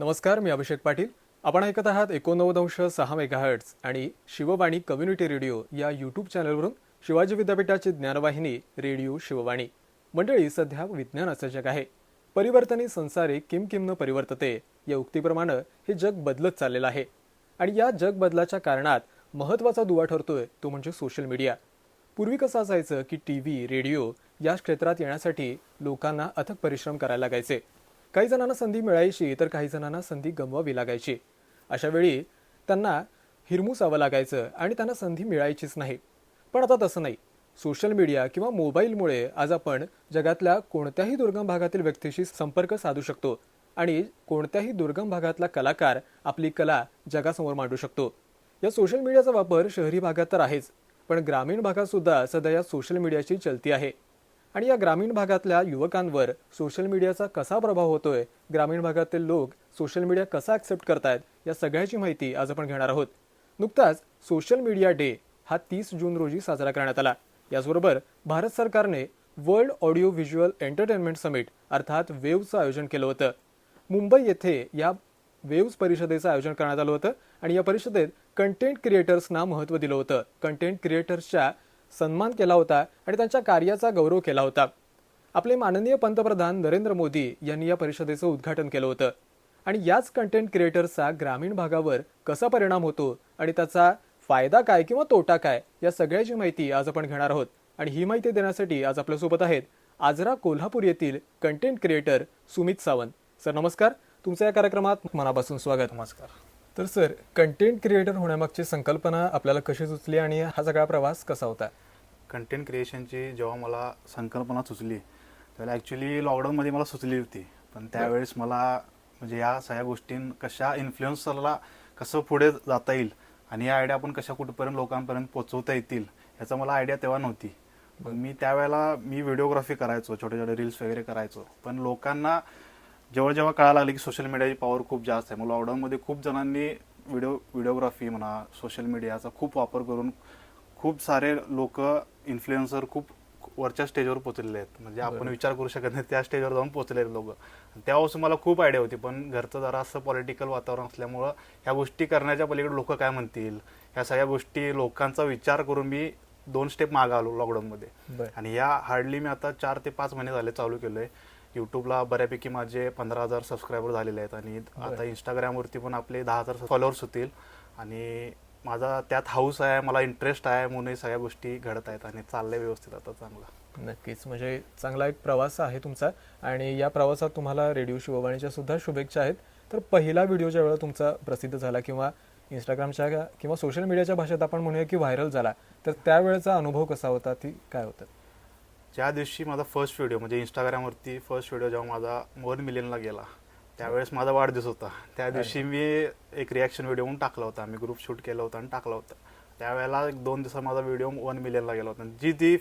नमस्कार मी अभिषेक पाटील. आपण ऐकत आहात एकोणनव्वदंश सहा मेगाहर्ट्स आणि शिववाणी कम्युनिटी रेडिओ या यूट्यूब चॅनलवरून शिवाजी विद्यापीठाची ज्ञानवाहिनी रेडिओ शिववाणी. मंडळी सध्या विज्ञानाचं जग आहे. परिवर्तनी संसारे किम परिवर्तते या उक्तीप्रमाणे हे जग बदलत चाललेलं आहे. आणि या जग बदलाच्या कारणात महत्त्वाचा दुवा ठरतोय तो म्हणजे सोशल मीडिया. पूर्वी कसं असायचं की टी व्ही रेडिओ या क्षेत्रात येण्यासाठी लोकांना अथक परिश्रम करायला लागायचे. काही जणांना संधी मिळायची तर काही जणांना संधी गमवावी लागायची. अशा वेळी त्यांना हिरमुसावं लागायचं आणि त्यांना संधी मिळायचीच नाही. पण आता तसं नाही. सोशल मीडिया किंवा मोबाईलमुळे आज आपण जगातल्या कोणत्याही दुर्गम भागातील व्यक्तीशी संपर्क साधू शकतो आणि कोणत्याही दुर्गम भागातला कलाकार आपली कला जगासमोर मांडू शकतो. या सोशल मीडियाचा वापर शहरी भागात तर आहेच पण ग्रामीण भागात सुद्धा सध्या या सोशल मीडियाची चलती आहे. आणि या ग्रामीण भागातल्या युवकांवर सोशल मीडियाचा कसा प्रभाव होतोय? ग्रामीण भागातील लोक सोशल मीडिया कसा ऍक्सेप्ट करतायत? या सगळ्याची माहिती आज आपण घेणार आहोत. नुकताच सोशल मीडिया डे हा तीस जून रोजी साजरा करण्यात आला. याचबरोबर भारत सरकारने world audio visual entertainment summit अर्थात वेव्हचं आयोजन केलं होतं. मुंबई येथे या वेव्स परिषदेचं आयोजन करण्यात आलं होतं आणि या परिषदेत कंटेंट क्रिएटर्सना महत्त्व दिलं होतं. कंटेंट क्रिएटर्सच्या सन्मान केला होता आणि त्यांच्या कार्याचा गौरव केला होता. आपले माननीय पंतप्रधान नरेंद्र मोदी यांनी या परिषदेचं उद्घाटन केलं होतं. आणि याच कंटेंट क्रिएटर्सचा ग्रामीण भागावर कसा परिणाम होतो आणि त्याचा फायदा काय किंवा तोटा काय या सगळ्याची माहिती आज आपण घेणार आहोत. आणि ही माहिती देण्यासाठी आज आपल्यासोबत आहेत आजरा कोल्हापूर येथील content creator Sumit Sawant. Sir नमस्कार. तुमचं या कार्यक्रमात मनापासून स्वागत. नमस्कार. तर सर कंटेंट क्रिएटर होण्यामागची संकल्पना आपल्याला कशी सुचली आणि हा सगळा प्रवास कसा होता? कंटेंट क्रिएशनची जेव्हा मला संकल्पना सुचली त्यावेळेला ॲक्च्युली लॉकडाऊनमध्ये मला सुचली होती. पण त्यावेळेस मला म्हणजे या सगळ्या गोष्टी कशा इन्फ्लुएन्सरला कसं पुढे जाता येईल आणि या आयडिया आपण कशा कुठपर्यंत लोकांपर्यंत पोचवता येतील याचा मला आयडिया तेव्हा नव्हती. मी त्यावेळेला मी व्हिडिओग्राफी करायचो छोटे छोटे रील्स वगैरे करायचो. पण लोकांना जेव्हा जेव्हा कळायला लागले की सोशल मीडियाची पॉवर खूप जास्त आहे मग लॉकडाऊनमध्ये खूप जणांनी व्हिडिओ व्हिडिओग्राफी म्हणा सोशल मीडियाचा खूप वापर करून खूप सारे लोक इन्फ्लुएन्सर खूप वरच्या स्टेजवर पोहोचलेले आहेत. म्हणजे आपण. विचार करू शकत नाही त्या स्टेजवर जाऊन पोहोचलेले लोक. त्यापासून मला खूप आयडिया होती पण घरचं जरा असं पॉलिटिकल वातावरण असल्यामुळं ह्या गोष्टी करण्याच्या पलीकडे लोक काय म्हणतील? ह्या सगळ्या गोष्टी लोकांचा विचार करून मी दोन स्टेप मागं आलो लॉकडाऊनमध्ये आणि या हार्डली मी आता चार ते पाच महिने झाले चालू केलोय. युट्यूबला बऱ्यापैकी माझे पंधरा हजार सबस्क्रायबर झालेले आहेत आणि आता इंस्टाग्रामवरती पण आपले दहा हजार फॉलोअर्स होतील. आणि माझा त्यात हाऊस आहे मला इंटरेस्ट आहे म्हणून सगळ्या गोष्टी घडत आहेत आणि चाललंय व्यवस्थित आता चांगलं. नक्कीच म्हणजे चांगला एक प्रवास आहे तुमचा. आणि या प्रवासात तुम्हाला रेडिओ शिववाणीच्या सुद्धा शुभेच्छा आहेत. तर पहिला व्हिडिओ ज्या वेळेला तुमचा प्रसिद्ध झाला किंवा इंस्टाग्रामच्या किंवा सोशल मीडियाच्या भाषेत आपण म्हणूया की व्हायरल झाला तर त्यावेळेचा अनुभव कसा होता? ती काय होतं? ज्या दिवशी माझा फर्स्ट व्हिडिओ म्हणजे इंस्टाग्रामवरती फर्स्ट व्हिडिओ जेव्हा माझा वन मिलियनला गेला त्यावेळेस माझा वाढदिवस होता. त्या दिवशी मी एक रिॲक्शन व्हिडिओ म्हणून टाकला होता. मी ग्रुप शूट केला होता आणि टाकला होता. त्यावेळेला एक दोन दिवसात माझा व्हिडिओ वन मिलियनला गेला होता. जी ती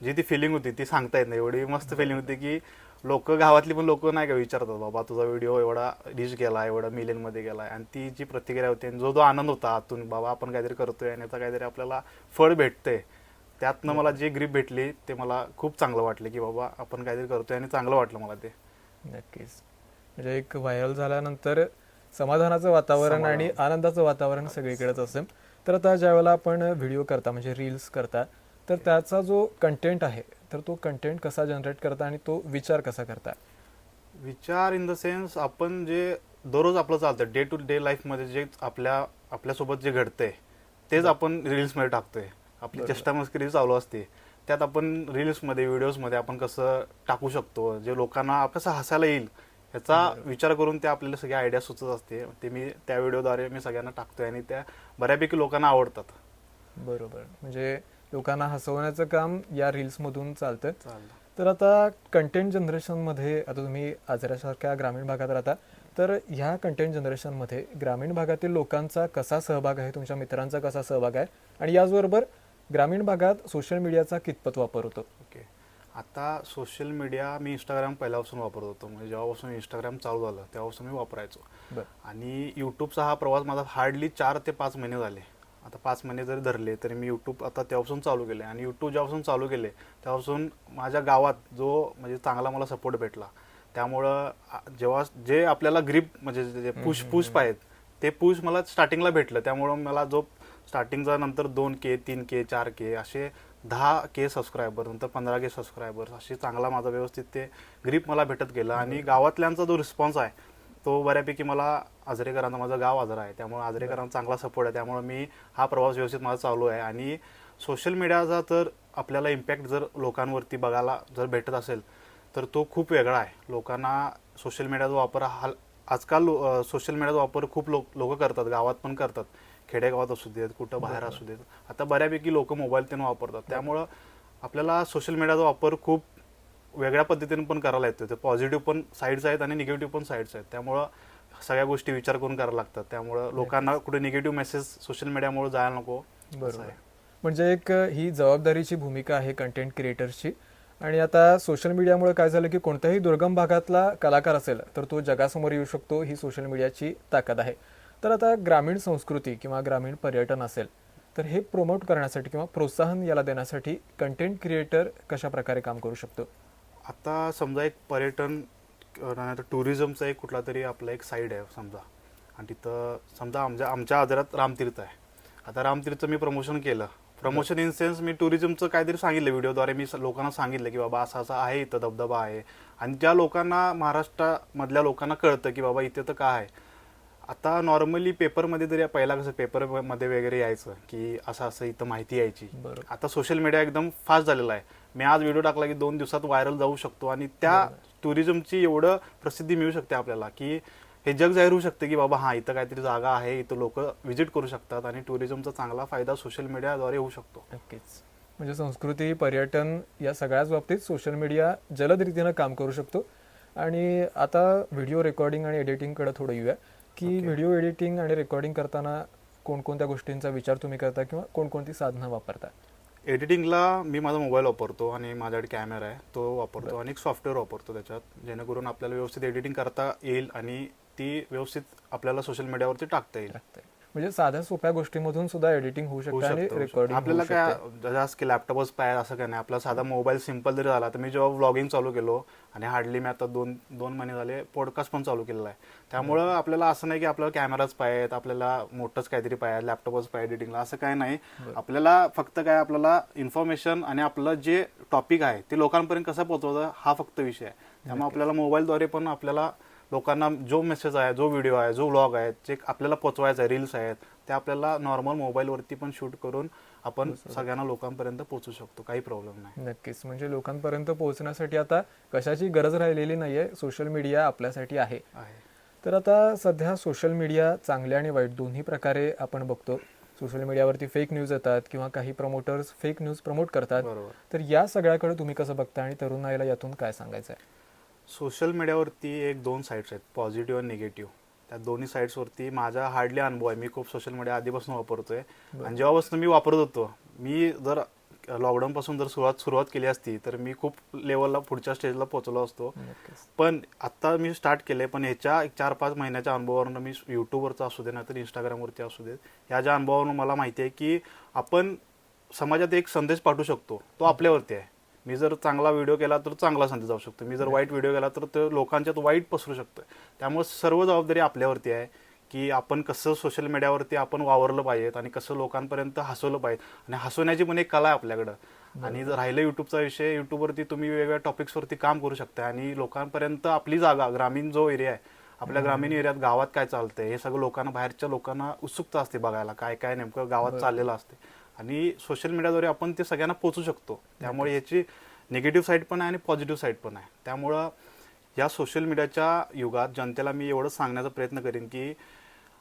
जी ती फिलिंग होती ती सांगता येत नाही. एवढी मस्त फिलिंग होती की लोक गावातली पण लोक नाही का विचारतात बाबा तुझा व्हिडिओ एवढा रीच गेला एवढा मिलियनमध्ये गेला आणि ती जी प्रतिक्रिया होती आणि जो जो आनंद होता आतून बाबा आपण काहीतरी करतोय आणि याचा काहीतरी आपल्याला फळ भेटतंय. त्यातनं मला जी ग्रीप भेटली ते मला खूप चांगलं वाटलं की बाबा आपण काहीतरी करतोय आणि चांगलं वाटलं मला ते. नक्कीच. म्हणजे एक व्हायरल झाल्यानंतर समाधानाचं वातावरण. आणि आनंदाचं वातावरण सगळीकडेच असेल. तर आता ज्यावेळेला आपण व्हिडिओ करता म्हणजे रील्स करता तर त्याचा जो कंटेंट आहे तर तो कंटेंट कसा जनरेट करता आणि तो विचार कसा करता? विचार इन द सेन्स आपण जे दररोज आपलं चालतं डे टू डे लाईफमध्ये जे आपल्या आपल्यासोबत जे घडतंय तेच आपण रील्समध्ये टाकतोय. आपली बरोबर. चेष्टा मस्करी चालू असते. त्यात आपण रील्समध्ये व्हिडिओजमध्ये आपण कसं टाकू शकतो जे लोकांना कसं हसायला येईल ह्याचा विचार करून ते आपल्याला सगळ्या आयडिया सुचत असते. ते मी त्या व्हिडिओद्वारे मी सगळ्यांना टाकतोय आणि त्या बऱ्यापैकी लोकांना आवडतात. बरोबर. म्हणजे लोकांना हसवण्याचं काम या रील्समधून चालतं चालतं. तर आता कंटेंट जनरेशनमध्ये आता तुम्ही आजऱ्यासारख्या ग्रामीण भागात राहता तर ह्या कंटेंट जनरेशनमध्ये ग्रामीण भागातील लोकांचा कसा सहभाग आहे? तुमच्या मित्रांचा कसा सहभाग आहे? आणि याचबरोबर ग्रामीण भागात सोशल मीडियाचा कितपत वापर होतो? ओके. आता सोशल मीडिया मी इंस्टाग्राम पहिल्यापासून वापरत होतो. म्हणजे जेव्हापासून इंस्टाग्राम चालू झालं तेव्हापासून मी वापरायचो. आणि यूट्यूबचा हा प्रवास माझा हार्डली चार ते पाच महिने झाले. आता पाच महिने जरी धरले तरी मी यूट्यूब आता तेव्हापासून चालू केले आणि यूट्यूब जेव्हापासून चालू केले तेव्हापासून माझ्या गावात जो म्हणजे चांगला मला सपोर्ट भेटला. त्यामुळं जेव्हा जे आपल्याला ग्रीप म्हणजे जे पुश पुश पाहिजेत ते पुश मला स्टार्टिंगला भेटलं. त्यामुळं मला जो स्टार्टिंगचा नंतर दोन के तीन के चार के असे दहा के सबस्क्रायबर नंतर पंधरा के सबस्क्रायबर अशी चांगला माझा व्यवस्थित ते ग्रीप मला भेटत गेलं. आणि गावातल्यांचा जो रिस्पॉन्स आहे तो बऱ्यापैकी मला आजरेकरांचा माझं गाव आजरा आहे. त्यामुळे आजरेकरांचा चांगला सपोर्ट आहे. त्यामुळे मी हा प्रवास व्यवस्थित माझा चालू आहे. आणि सोशल मीडियाचा तर आपल्याला इम्पॅक्ट जर लोकांवरती बघायला जर भेटत असेल तर तो खूप वेगळा आहे. लोकांना सोशल मीडियाचा वापर हा आजकाल सोशल मीडियाचा वापर खूप लोक लोक करतात गावात पण करतात. खेडेगावात असू देत कुठं बाहेर असू देत. आता बऱ्यापैकी लोक मोबाईल त्यांना वापरतात. त्यामुळं आपल्याला सोशल मीडियाचा वापर खूप वेगळ्या पद्धतीने पण करायला येतो ते पॉझिटिव्ह पण साईड्स आहेत आणि निगेटिव्ह पण साईड्स आहेत. त्यामुळं सगळ्या गोष्टी विचार करून करायला लागतात. त्यामुळं लोकांना कुठे निगेटिव्ह मेसेज सोशल मीडियामुळे जायला नको. बरोबर. आहे. म्हणजे एक ही जबाबदारीची भूमिका आहे कंटेंट क्रिएटर्सची आणि आता सोशल मीडियामुळे काय झालं की कोणत्याही दुर्गम भागातला कलाकार असेल तर तो जगासमोर येऊ शकतो ही सोशल मीडियाची ताकद आहे. तर आता ग्रामीण संस्कृती किंवा ग्रामीण पर्यटन असेल तर हे प्रोमोट करण्यासाठी किंवा प्रोत्साहन याला देण्यासाठी कंटेंट क्रिएटर कशा प्रकारे काम करू शकतो? आता समजा एक पर्यटन तर टुरिझमचा एक कुठला तरी आपला एक साईड आहे समजा. आणि तिथं समजा आमच्या आमच्या आजारात रामतीर्थ आहे. आता रामतीर्थ मी प्रमोशन केलं. प्रमोशन इन सेन्स मी टुरिझमचं काहीतरी सांगितलं व्हिडिओद्वारे मी लोकांना सांगितलं की बाबा असं असं आहे इथं धबधबा आहे. आणि ज्या लोकांना महाराष्ट्रामधल्या लोकांना कळतं की बाबा इथे तर काय आहे. आता नॉर्मली पेपरमध्ये जरी पहिला कसं पेपरमध्ये वगैरे यायचं की असं असं इथं माहिती यायची. आता सोशल मीडिया एकदम फास्ट झालेला आहे. मी आज व्हिडिओ टाकला की दोन दिवसात व्हायरल जाऊ शकतो आणि त्या टुरिझमची एवढं प्रसिद्धी मिळू शकते आपल्याला की हे जग जाहीर होऊ शकते की बाबा हा इथं काहीतरी जागा आहे इथं लोक व्हिजिट करू शकतात आणि टुरिझमचा चांगला फायदा सोशल मीडियाद्वारे होऊ शकतो. नक्कीच. म्हणजे संस्कृती पर्यटन या सगळ्याच बाबतीत सोशल मीडिया जलद रीतीनं काम करू शकतो. आणि आता व्हिडिओ रेकॉर्डिंग आणि एडिटिंगकडे थोडं येऊया. की Okay. व्हिडिओ एडिटिंग आणि रेकॉर्डिंग करताना कोणकोणत्या गोष्टींचा विचार तुम्ही करता किंवा कोणकोणती साधनं वापरता? एडिटिंगला मी माझा मोबाईल वापरतो आणि माझ्याकडे कॅमेरा आहे तो वापरतो आणि एक सॉफ्टवेअर वापरतो त्याच्यात. जेणेकरून आपल्याला व्यवस्थित एडिटिंग करता येईल आणि ती व्यवस्थित आपल्याला सोशल मीडियावरती टाकता येईल. म्हणजे साध्या सोप्या गोष्टीमधून सुद्धा एडिटिंग होऊ शकते आणि. रेकॉर्डिंग आपल्याला काय जास्त की लॅपटॉपच पाहिजे असं काय नाही. आपला साधा मोबाईल सिंपल जरी झाला तर मी जेव्हा व्लॉगिंग चालू केलो आणि हार्डली मी आता दोन दोन महिने झाले पॉडकास्ट पण चालू केलेला आहे. त्यामुळं आपल्याला असं नाही की आपल्याला कॅमेराच पाहिजेत आपल्याला मोठंच काहीतरी पाहिजे लॅपटॉपच पाहिजे एडिटिंगला असं काय नाही. आपल्याला फक्त काय आपल्याला इन्फॉर्मेशन आणि आपलं जे टॉपिक आहे ते लोकांपर्यंत कसं पोहोचवतं हा फक्त विषय आहे. त्यामुळे आपल्याला मोबाईलद्वारे पण आपल्याला लोकांना जो मेसेज आहे जो व्हिडिओ आहे जो व्लॉग आहे जे आपल्याला पोचवायचं आहे रील्स आहेत ते आपल्याला नॉर्मल मोबाईलवरती पण शूट करून आपण सगळ्यांना लोकांपर्यंत पोहोचू शकतो. काही प्रॉब्लेम नाही. नक्कीच. म्हणजे लोकांपर्यंत पोहोचण्यासाठी आता कशाची गरज राहिलेली नाहीये सोशल मीडिया आपल्यासाठी आहे. आहे. तर आता सध्या सोशल मीडिया चांगल्या आणि वाईट दोन्ही प्रकारे आपण बघतो. सोशल मीडियावरती फेक न्यूज येतात किंवा काही प्रमोटर्स फेक न्यूज प्रमोट करतात. तर या सगळ्याकडे तुम्ही कसं बघता आणि तरुणाईला यातून काय सांगायचं आहे सोशल मीडियावरती एक दोन साईट्स आहेत पॉझिटिव्ह आणि निगेटिव्ह त्या दोन्ही साईट्सवरती माझा हार्डली अनुभव आहे. मी खूप सोशल मीडिया आधीपासून वापरतोय. आणि जेव्हापासून मी वापरत होतो मी जर लॉकडाऊन पासून जर सुरुवात सुरुवात केली असती तर मी खूप लेवलला पुढच्या स्टेजला पोहोचलो असतो. पण आता मी स्टार्ट केलंय पण ह्याच्या चार पाच महिन्याच्या अनुभवावरून मी युट्यूबवरचा असू दे नाहीतर इंस्टाग्रामवरती असू देत ह्या ज्या अनुभवावरून मला माहिती आहे की आपण समाजात एक संदेश पाठवू शकतो. तो आपल्यावरती आहे. मी जर चांगला व्हिडिओ केला तर चांगला संदेश जाऊ शकतो. मी जर वाईट व्हिडिओ केला तर ते लोकांच्यात वाईट पसरू शकतं त्यामुळे सर्व जबाबदारी आपल्यावरती आहे की आपण कसं सोशल मीडियावरती आपण वावरलं पाहिजेत आणि कसं लोकांपर्यंत हसवलं पाहिजे आणि हसवण्याची पण एक कला आहे आपल्याकडं. आणि जर राहिलं युट्यूबचा विषय युट्यूबवरती तुम्ही वेगवेगळ्या टॉपिक्सवरती काम करू शकता आणि लोकांपर्यंत आपली जागा ग्रामीण जो एरिया आहे आपल्या ग्रामीण एरियात गावात काय चालतंय हे सगळं लोकांना बाहेरच्या लोकांना उत्सुकता असते बघायला काय काय नेमकं गावात चाललेलं असते आणि सोशल मीडियाद्वारे आपण ते सगळ्यांना पोचू शकतो. त्यामुळे याची निगेटिव्ह साईड पण आहे आणि पॉझिटिव्ह साईड पण आहे. त्यामुळं या सोशल मीडियाच्या युगात जनतेला मी एवढं सांगण्याचा प्रयत्न करेन की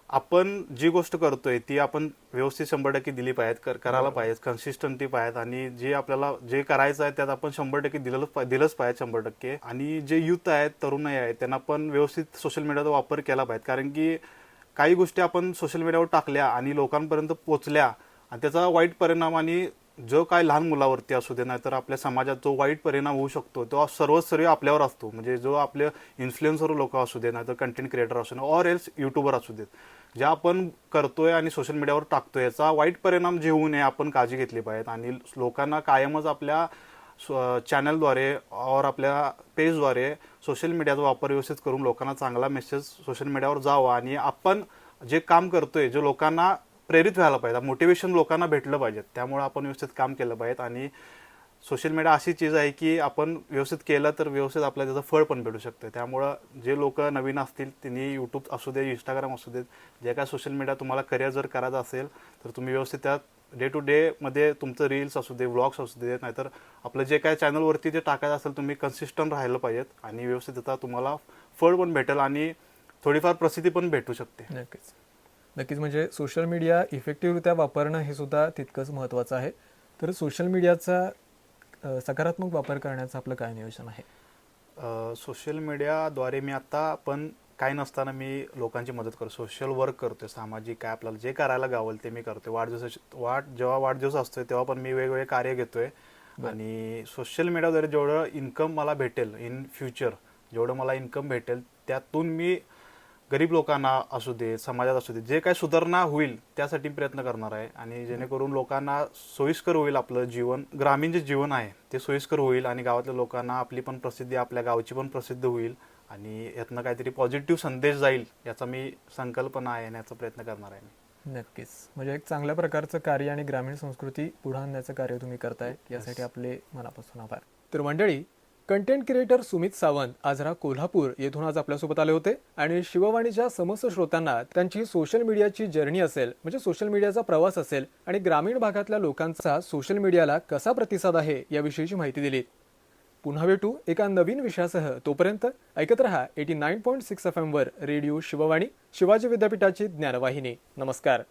आपण जी गोष्ट करतोय ती आपण व्यवस्थित शंभर टक्के दिली पाहिजेत करायला पाहिजे कन्सिस्टंटी पाहिजेत आणि जे आपल्याला जे करायचं आहे त्यात आपण शंभर टक्के दिलं दिलंच पाहिजे शंभर टक्के. आणि जे युथ आहेत तरुणाई आहेत त्यांना पण व्यवस्थित सोशल मीडियाचा वापर केला पाहिजे कारण की काही गोष्टी आपण सोशल मीडियावर टाकल्या आणि लोकांपर्यंत पोचल्या आणि त्याचा वाईट परिणाम आणि जो काय लहान मुलावरती असू दे नाही तर आपल्या समाजात जो वाईट परिणाम होऊ शकतो तो सर्व आपल्यावर असतो. म्हणजे जो आपले इन्फ्लुएन्सर लोक असू दे नाहीतर कंटेंट क्रिएटर असू दे ऑर एल्स युट्यूबर असू देत जे आपण करतोय आणि सोशल मीडियावर टाकतोय याचा वाईट परिणाम जे होऊ नये आपण काळजी घेतली पाहिजे. आणि लोकांना कायमच आपल्या चॅनलद्वारे और आपल्या पेजद्वारे सोशल मीडियाचा वापर व्यवस्थित करून लोकांना चांगला मेसेज सोशल मीडियावर जावा. आणि आपण जे काम करतोय जे लोकांना प्रेरित व्हायला पाहिजे. मोटिवेशन लोकांना भेटलं पाहिजे. त्यामुळे आपण व्यवस्थित काम केलं पाहिजे आणि सोशल मीडिया अशी चीज आहे की आपण व्यवस्थित केलं तर व्यवस्थित आपल्याला त्याचं फळ पण भेटू शकतं. त्यामुळं जे लोक नवीन असतील त्यांनी यूट्यूब असू दे इंस्टाग्राम असू देत जे काय सोशल मीडिया तुम्हाला करिअर जर करायचं असेल तर तुम्ही व्यवस्थित त्यात डे टू डे मध्ये तुमचं रील्स असू दे व्लॉग्स असू देत नाहीतर आपलं जे काय चॅनलवरती जे टाकायचं असेल तुम्ही कन्सिस्टंट राहिलं पाहिजेत आणि व्यवस्थित त्याचा तुम्हाला फळ पण भेटेल आणि थोडीफार प्रसिद्धी पण भेटू शकते. नक्कीच. नक्कीच म्हणजे सोशल मीडिया इफेक्टिव्हरित्या वापरणं हे सुद्धा तितकंच महत्त्वाचं आहे. तर सोशल मीडियाचा सकारात्मक वापर करण्याचं आपलं काय नियोजन आहे? सोशल मीडियाद्वारे मी आता पण काय नसताना मी लोकांची मदत करतो. सोशल वर्क करतोय सामाजिक काय आपल्याला जे करायला गावल ते मी करतोय. वाढदिवसाची वाढ जेव्हा वाढदिवस असतोय तेव्हा पण मी वेगवेगळे कार्य घेतोय. आणि सोशल मीडियाद्वारे जेवढं इन्कम मला भेटेल इन फ्युचर जेवढं मला इन्कम भेटेल त्यातून मी गरीब लोकांना असू दे समाजात असू दे जे काय सुधारणा होईल त्यासाठी प्रयत्न करणार आहे. आणि जेणेकरून लोकांना सोयीस्कर होईल आपलं जीवन ग्रामीण जे जीवन आहे ते सोयीस्कर होईल आणि गावातल्या लोकांना आपली पण प्रसिद्धी आपल्या गावची पण प्रसिद्ध होईल आणि यातनं काहीतरी पॉझिटिव्ह संदेश जाईल याचा मी संकल्पना आहे आणि याचा प्रयत्न करणार आहे मी. नक्कीच. म्हणजे एक चांगल्या प्रकारचं कार्य आणि ग्रामीण संस्कृती पुढे आणण्याचं कार्य तुम्ही करताय यासाठी आपले मनापासून आभार. तर मंडळी कंटेंट क्रिएटर सुमित सावंत आजरा कोल्हापूर येथून आज आपल्यासोबत आले होते. आणि शिववाणीच्या समस्त श्रोत्यांना त्यांची सोशल मीडियाची जर्नी असेल म्हणजे सोशल मीडियाचा प्रवास असेल आणि ग्रामीण भागातल्या लोकांचा सोशल मीडियाला कसा प्रतिसाद आहे याविषयीची माहिती दिली. पुन्हा भेटू एका नवीन विषयासह. तोपर्यंत ऐकत रहा eighty nine point six F एमवर radio Shivvani Shivaji विद्यापीठाची ज्ञानवाहिनी. नमस्कार.